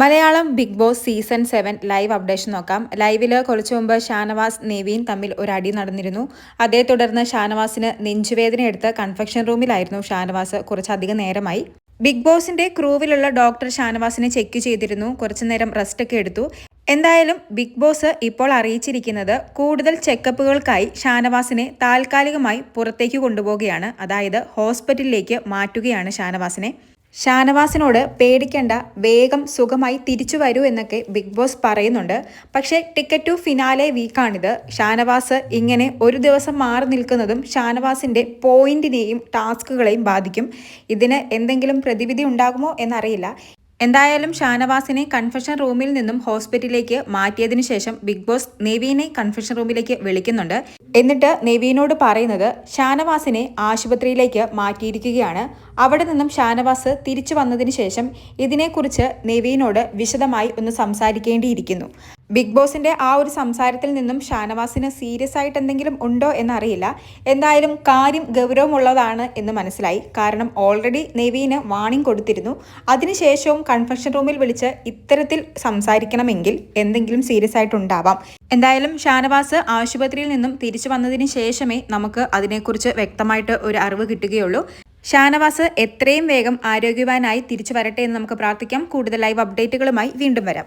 Malayalam Bigg Boss season seven live updation നോക്കാം. ലൈവിൽ കുറച്ചു മുമ്പ് ഷാനവാസ് നെവീൻ തമ്മിൽ ഒരു അടി നടന്നിരുന്നു. അതേ തുടർന്ന് ഷാനവാസിന് നെഞ്ചുവേദന എടുത്ത് കൺഫെക്ഷൻ റൂമിലായിരുന്നു ഷാനവാസ്. കുറച്ചധികം നേരമായി. ബിഗ് ബോസിന്റെ ക്രൂവിലുള്ള ഡോക്ടർ ഷാനവാസിനെ ചെക്ക് ചെയ്തിരുന്നു. കുറച്ചു നേരം റെസ്റ്റ് ഒക്കെ എടുത്തു. എന്തായാലും ബിഗ് ബോസ് ഇപ്പോൾ അറിയിച്ചിരിക്കുന്നത് കൂടുതൽ ചെക്കപ്പുകൾക്കായി ഷാനവാസിനെ താൽക്കാലികമായി പുറത്തേക്ക് കൊണ്ടുപോവുകയാണ്. അതായത് ഹോസ്പിറ്റലിലേക്ക് മാറ്റുകയാണ് ഷാനവാസിനെ. ഷാനവാസിനോട് പേടിക്കേണ്ട വേഗം സുഖമായി തിരിച്ചു വരൂ എന്നൊക്കെ ബിഗ് ബോസ് പറയുന്നുണ്ട്. പക്ഷേ ടിക്കറ്റ് ടു ഫിനാലെ വീക്കാണിത്. ഷാനവാസ് ഇങ്ങനെ ഒരു ദിവസം മാറി നിൽക്കുന്നതും ഷാനവാസിന്റെ പോയിന്റിനെയും ടാസ്കുകളെയും ബാധിക്കും. ഇതിന് എന്തെങ്കിലും പ്രതിവിധി ഉണ്ടാകുമോ എന്നറിയില്ല. എന്തായാലും ഷാനവാസിനെ കൺഫെഷൻ റൂമിൽ നിന്നും ഹോസ്പിറ്റലിലേക്ക് മാറ്റിയതിനു ശേഷം ബിഗ് ബോസ് നെവീനെ കൺഫെഷൻ റൂമിലേക്ക് വിളിക്കുന്നുണ്ട്. എന്നിട്ട് നെവീനോട് പറയുന്നത് ഷാനവാസിനെ ആശുപത്രിയിലേക്ക് മാറ്റിയിരിക്കുകയാണ്. അവിടെ നിന്നും ഷാനവാസ് തിരിച്ചു വന്നതിന് ശേഷം ഇതിനെക്കുറിച്ച് നെവീനോട് വിശദമായി ഒന്ന് സംസാരിക്കേണ്ടിയിരിക്കുന്നു. ബിഗ് ബോസിന്റെ ആ ഒരു സംസാരത്തിൽ നിന്നും ഷാനവാസിന് സീരിയസ് ആയിട്ട് എന്തെങ്കിലും ഉണ്ടോ എന്നറിയില്ല. എന്തായാലും കാര്യം ഗൗരവമുള്ളതാണ് എന്ന് മനസ്സിലായി. കാരണം ഓൾറെഡി നെവീന് വാണിംഗ് കൊടുത്തിരുന്നു. അതിനുശേഷവും കൺഫെഷൻ റൂമിൽ വിളിച്ച് ഇത്തരത്തിൽ സംസാരിക്കണമെങ്കിൽ എന്തെങ്കിലും സീരിയസ് ആയിട്ടുണ്ടാവാം. എന്തായാലും ഷാനവാസ് ആശുപത്രിയിൽ നിന്നും തിരിച്ചു വന്നതിന് ശേഷമേ നമുക്ക് അതിനെക്കുറിച്ച് വ്യക്തമായിട്ട് ഒരു അറിവ് കിട്ടുകയുള്ളൂ. ഷാനവാസ് എത്രയും വേഗം ആരോഗ്യവാനായി തിരിച്ചു വരട്ടെ എന്ന് നമുക്ക് പ്രാർത്ഥിക്കാം. കൂടുതൽ ലൈവ് അപ്ഡേറ്റുകളുമായി വീണ്ടും വരാം.